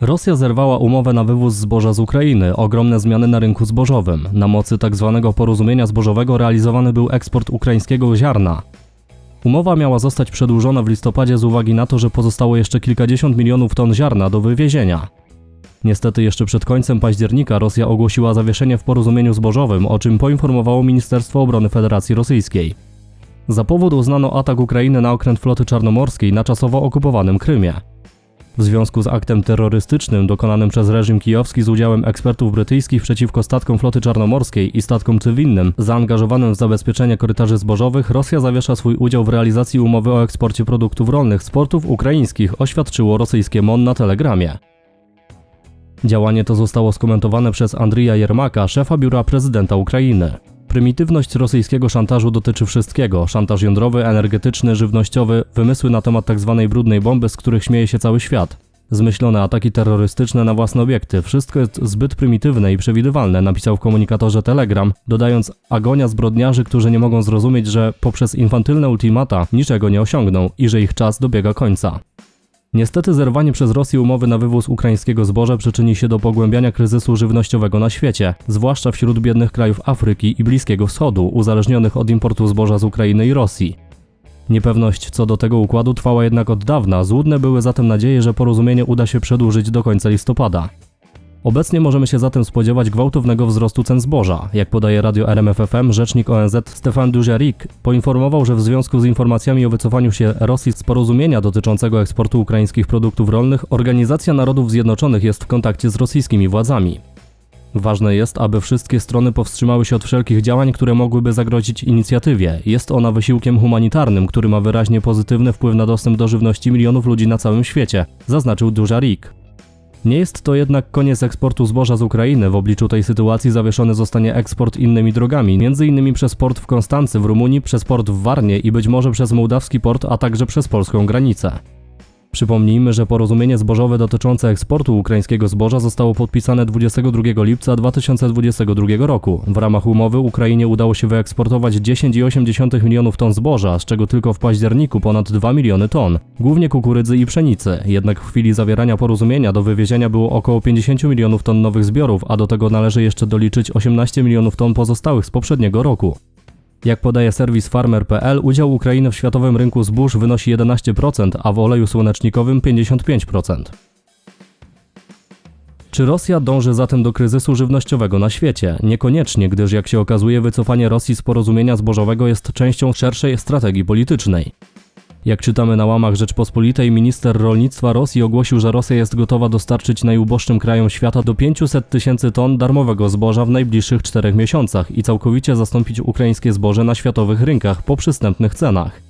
Rosja zerwała umowę na wywóz zboża z Ukrainy, ogromne zmiany na rynku zbożowym. Na mocy tzw. porozumienia zbożowego realizowany był eksport ukraińskiego ziarna. Umowa miała zostać przedłużona w listopadzie z uwagi na to, że pozostało jeszcze kilkadziesiąt milionów ton ziarna do wywiezienia. Niestety jeszcze przed końcem października Rosja ogłosiła zawieszenie w porozumieniu zbożowym, o czym poinformowało Ministerstwo Obrony Federacji Rosyjskiej. Za powód uznano atak Ukrainy na okręt floty czarnomorskiej na czasowo okupowanym Krymie. W związku z aktem terrorystycznym dokonanym przez reżim kijowski z udziałem ekspertów brytyjskich przeciwko statkom floty czarnomorskiej i statkom cywilnym zaangażowanym w zabezpieczenie korytarzy zbożowych, Rosja zawiesza swój udział w realizacji umowy o eksporcie produktów rolnych z portów ukraińskich, oświadczyło rosyjskie MON na telegramie. Działanie to zostało skomentowane przez Andrija Jermaka, szefa biura prezydenta Ukrainy. Prymitywność rosyjskiego szantażu dotyczy wszystkiego: szantaż jądrowy, energetyczny, żywnościowy, wymysły na temat tzw. brudnej bomby, z których śmieje się cały świat. Zmyślone ataki terrorystyczne na własne obiekty. Wszystko jest zbyt prymitywne i przewidywalne, napisał w komunikatorze Telegram, dodając agonia zbrodniarzy, którzy nie mogą zrozumieć, że poprzez infantylne ultimata niczego nie osiągną i że ich czas dobiega końca. Niestety zerwanie przez Rosję umowy na wywóz ukraińskiego zboża przyczyni się do pogłębiania kryzysu żywnościowego na świecie, zwłaszcza wśród biednych krajów Afryki i Bliskiego Wschodu, uzależnionych od importu zboża z Ukrainy i Rosji. Niepewność co do tego układu trwała jednak od dawna, złudne były zatem nadzieje, że porozumienie uda się przedłużyć do końca listopada. Obecnie możemy się zatem spodziewać gwałtownego wzrostu cen zboża. Jak podaje radio RMFFM, rzecznik ONZ Stefan Dujarric poinformował, że w związku z informacjami o wycofaniu się Rosji z porozumienia dotyczącego eksportu ukraińskich produktów rolnych, Organizacja Narodów Zjednoczonych jest w kontakcie z rosyjskimi władzami. Ważne jest, aby wszystkie strony powstrzymały się od wszelkich działań, które mogłyby zagrozić inicjatywie. Jest ona wysiłkiem humanitarnym, który ma wyraźnie pozytywny wpływ na dostęp do żywności milionów ludzi na całym świecie, zaznaczył Dujarric. Nie jest to jednak koniec eksportu zboża z Ukrainy. W obliczu tej sytuacji zawieszony zostanie eksport innymi drogami, m.in. przez port w Konstancy w Rumunii, przez port w Warnie i być może przez mołdawski port, a także przez polską granicę. Przypomnijmy, że porozumienie zbożowe dotyczące eksportu ukraińskiego zboża zostało podpisane 22 lipca 2022 roku. W ramach umowy Ukrainie udało się wyeksportować 10,8 milionów ton zboża, z czego tylko w październiku ponad 2 miliony ton, głównie kukurydzy i pszenicy. Jednak w chwili zawierania porozumienia do wywiezienia było około 50 milionów ton nowych zbiorów, a do tego należy jeszcze doliczyć 18 milionów ton pozostałych z poprzedniego roku. Jak podaje serwis farmer.pl, udział Ukrainy w światowym rynku zbóż wynosi 11%, a w oleju słonecznikowym 55%. Czy Rosja dąży zatem do kryzysu żywnościowego na świecie? Niekoniecznie, gdyż jak się okazuje, wycofanie Rosji z porozumienia zbożowego jest częścią szerszej strategii politycznej. Jak czytamy na łamach Rzeczpospolitej, minister rolnictwa Rosji ogłosił, że Rosja jest gotowa dostarczyć najuboższym krajom świata do 500 tysięcy ton darmowego zboża w najbliższych czterech miesiącach i całkowicie zastąpić ukraińskie zboże na światowych rynkach po przystępnych cenach.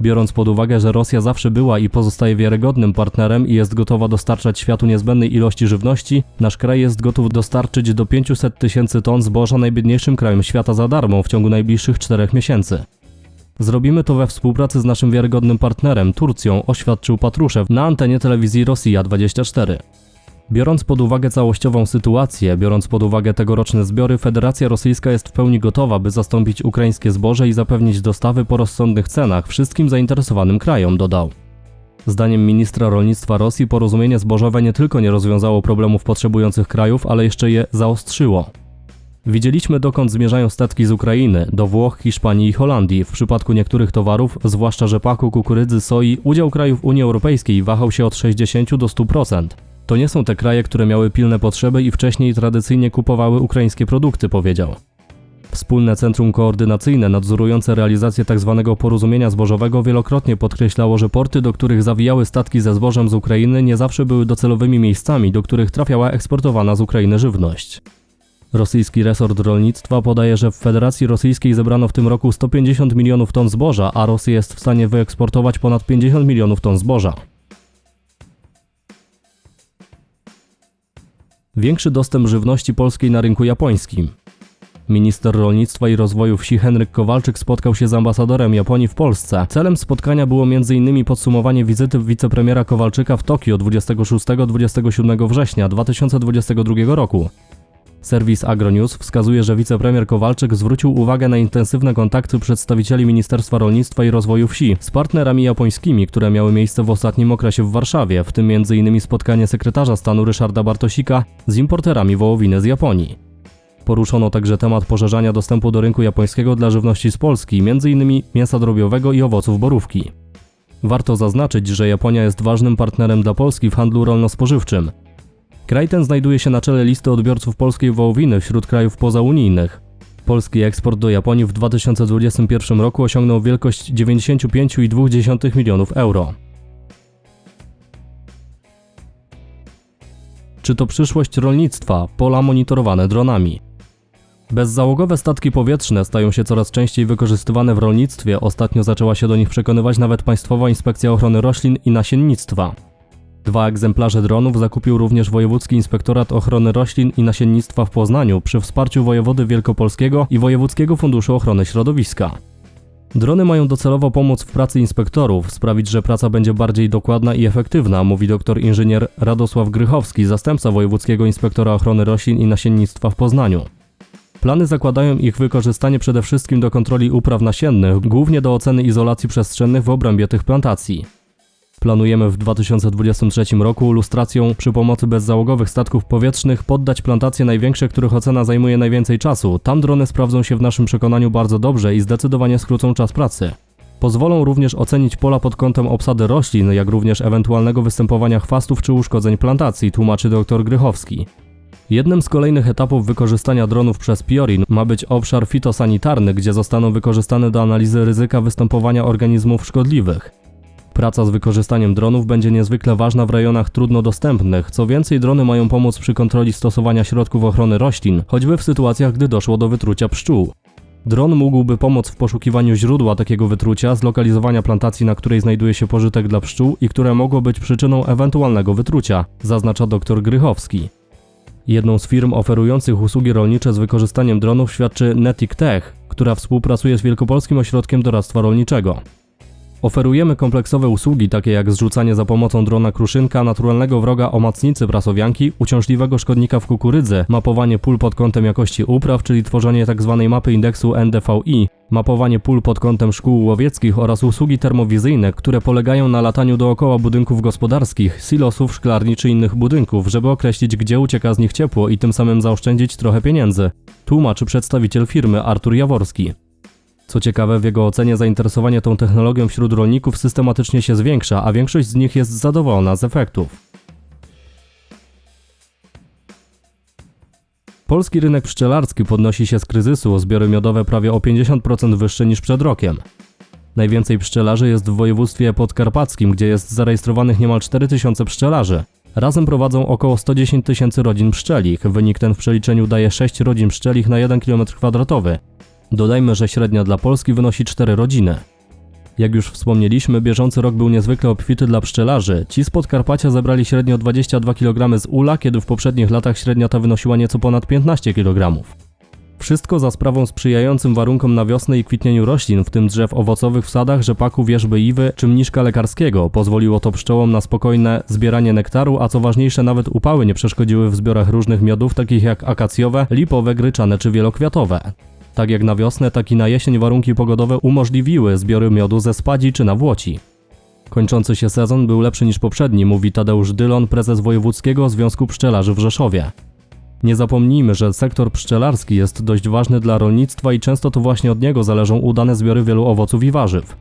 Biorąc pod uwagę, że Rosja zawsze była i pozostaje wiarygodnym partnerem i jest gotowa dostarczać światu niezbędnej ilości żywności, nasz kraj jest gotów dostarczyć do 500 tysięcy ton zboża najbiedniejszym krajom świata za darmo w ciągu najbliższych czterech miesięcy. Zrobimy to we współpracy z naszym wiarygodnym partnerem, Turcją, oświadczył Patruszew na antenie telewizji Rosja 24. Biorąc pod uwagę całościową sytuację, biorąc pod uwagę tegoroczne zbiory, Federacja Rosyjska jest w pełni gotowa, by zastąpić ukraińskie zboże i zapewnić dostawy po rozsądnych cenach wszystkim zainteresowanym krajom, dodał. Zdaniem ministra rolnictwa Rosji porozumienie zbożowe nie tylko nie rozwiązało problemów potrzebujących krajów, ale jeszcze je zaostrzyło. Widzieliśmy dokąd zmierzają statki z Ukrainy, do Włoch, Hiszpanii i Holandii. W przypadku niektórych towarów, zwłaszcza rzepaku, kukurydzy, soi, udział krajów Unii Europejskiej wahał się od 60 do 100%. To nie są te kraje, które miały pilne potrzeby i wcześniej tradycyjnie kupowały ukraińskie produkty, powiedział. Wspólne Centrum Koordynacyjne nadzorujące realizację tzw. porozumienia zbożowego wielokrotnie podkreślało, że porty, do których zawijały statki ze zbożem z Ukrainy, nie zawsze były docelowymi miejscami, do których trafiała eksportowana z Ukrainy żywność. Rosyjski resort rolnictwa podaje, że w Federacji Rosyjskiej zebrano w tym roku 150 milionów ton zboża, a Rosja jest w stanie wyeksportować ponad 50 milionów ton zboża. Większy dostęp żywności polskiej na rynku japońskim. Minister rolnictwa i rozwoju wsi Henryk Kowalczyk spotkał się z ambasadorem Japonii w Polsce. Celem spotkania było m.in. podsumowanie wizyty wicepremiera Kowalczyka w Tokio 26-27 września 2022 roku. Serwis Agronews wskazuje, że wicepremier Kowalczyk zwrócił uwagę na intensywne kontakty przedstawicieli Ministerstwa Rolnictwa i Rozwoju Wsi z partnerami japońskimi, które miały miejsce w ostatnim okresie w Warszawie, w tym m.in. spotkanie sekretarza stanu Ryszarda Bartosika z importerami wołowiny z Japonii. Poruszono także temat poszerzania dostępu do rynku japońskiego dla żywności z Polski, m.in. mięsa drobiowego i owoców borówki. Warto zaznaczyć, że Japonia jest ważnym partnerem dla Polski w handlu rolno-spożywczym. Kraj ten znajduje się na czele listy odbiorców polskiej wołowiny wśród krajów pozaunijnych. Polski eksport do Japonii w 2021 roku osiągnął wielkość 95,2 milionów euro. Czy to przyszłość rolnictwa? Pola monitorowane dronami. Bezzałogowe statki powietrzne stają się coraz częściej wykorzystywane w rolnictwie. Ostatnio zaczęła się do nich przekonywać nawet Państwowa Inspekcja Ochrony Roślin i Nasiennictwa. Dwa egzemplarze dronów zakupił również Wojewódzki Inspektorat Ochrony Roślin i Nasiennictwa w Poznaniu przy wsparciu wojewody wielkopolskiego i Wojewódzkiego Funduszu Ochrony Środowiska. Drony mają docelowo pomóc w pracy inspektorów, sprawić, że praca będzie bardziej dokładna i efektywna, mówi dr inżynier Radosław Grychowski, zastępca Wojewódzkiego Inspektora Ochrony Roślin i Nasiennictwa w Poznaniu. Plany zakładają ich wykorzystanie przede wszystkim do kontroli upraw nasiennych, głównie do oceny izolacji przestrzennych w obrębie tych plantacji. Planujemy w 2023 roku lustracją przy pomocy bezzałogowych statków powietrznych poddać plantacje największe, których ocena zajmuje najwięcej czasu. Tam drony sprawdzą się w naszym przekonaniu bardzo dobrze i zdecydowanie skrócą czas pracy. Pozwolą również ocenić pola pod kątem obsady roślin, jak również ewentualnego występowania chwastów czy uszkodzeń plantacji, tłumaczy dr Grychowski. Jednym z kolejnych etapów wykorzystania dronów przez Piorin ma być obszar fitosanitarny, gdzie zostaną wykorzystane do analizy ryzyka występowania organizmów szkodliwych. Praca z wykorzystaniem dronów będzie niezwykle ważna w rejonach trudno dostępnych. Co więcej, drony mają pomóc przy kontroli stosowania środków ochrony roślin, choćby w sytuacjach, gdy doszło do wytrucia pszczół. Dron mógłby pomóc w poszukiwaniu źródła takiego wytrucia, zlokalizowania plantacji, na której znajduje się pożytek dla pszczół i które mogło być przyczyną ewentualnego wytrucia, zaznacza dr Grychowski. Jedną z firm oferujących usługi rolnicze z wykorzystaniem dronów świadczy Netic Tech, która współpracuje z Wielkopolskim Ośrodkiem Doradztwa Rolniczego. Oferujemy kompleksowe usługi takie jak zrzucanie za pomocą drona kruszynka, naturalnego wroga omacnicy prasowianki, uciążliwego szkodnika w kukurydzy, mapowanie pól pod kątem jakości upraw, czyli tworzenie tzw. mapy indeksu NDVI, mapowanie pól pod kątem szkół łowieckich oraz usługi termowizyjne, które polegają na lataniu dookoła budynków gospodarskich, silosów, szklarni czy innych budynków, żeby określić gdzie ucieka z nich ciepło i tym samym zaoszczędzić trochę pieniędzy. Tłumaczy przedstawiciel firmy Artur Jaworski. Co ciekawe, w jego ocenie zainteresowanie tą technologią wśród rolników systematycznie się zwiększa, a większość z nich jest zadowolona z efektów. Polski rynek pszczelarski podnosi się z kryzysu, zbiory miodowe prawie o 50% wyższe niż przed rokiem. Najwięcej pszczelarzy jest w województwie podkarpackim, gdzie jest zarejestrowanych niemal 4000 pszczelarzy. Razem prowadzą około 110 tysięcy rodzin pszczelich. Wynik ten w przeliczeniu daje 6 rodzin pszczelich na 1 km2. Dodajmy, że średnia dla Polski wynosi 4 rodziny. Jak już wspomnieliśmy, bieżący rok był niezwykle obfity dla pszczelarzy. Ci z Podkarpacia zebrali średnio 22 kg z ula, kiedy w poprzednich latach średnia ta wynosiła nieco ponad 15 kg. Wszystko za sprawą sprzyjającym warunkom na wiosnę i kwitnieniu roślin, w tym drzew owocowych w sadach, rzepaku, wierzby iwy czy mniszka lekarskiego. Pozwoliło to pszczołom na spokojne zbieranie nektaru, a co ważniejsze nawet upały nie przeszkodziły w zbiorach różnych miodów, takich jak akacjowe, lipowe, gryczane czy wielokwiatowe. Tak jak na wiosnę, tak i na jesień warunki pogodowe umożliwiły zbiory miodu ze spadzi czy nawłoci. Kończący się sezon był lepszy niż poprzedni, mówi Tadeusz Dylon, prezes Wojewódzkiego Związku Pszczelarzy w Rzeszowie. Nie zapomnijmy, że sektor pszczelarski jest dość ważny dla rolnictwa i często to właśnie od niego zależą udane zbiory wielu owoców i warzyw.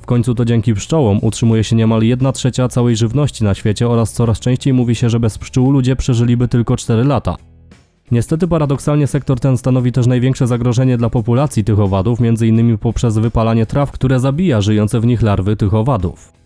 W końcu to dzięki pszczołom utrzymuje się niemal 1 trzecia całej żywności na świecie oraz coraz częściej mówi się, że bez pszczół ludzie przeżyliby tylko 4 lata. Niestety paradoksalnie sektor ten stanowi też największe zagrożenie dla populacji tych owadów, m.in. poprzez wypalanie traw, które zabija żyjące w nich larwy tych owadów.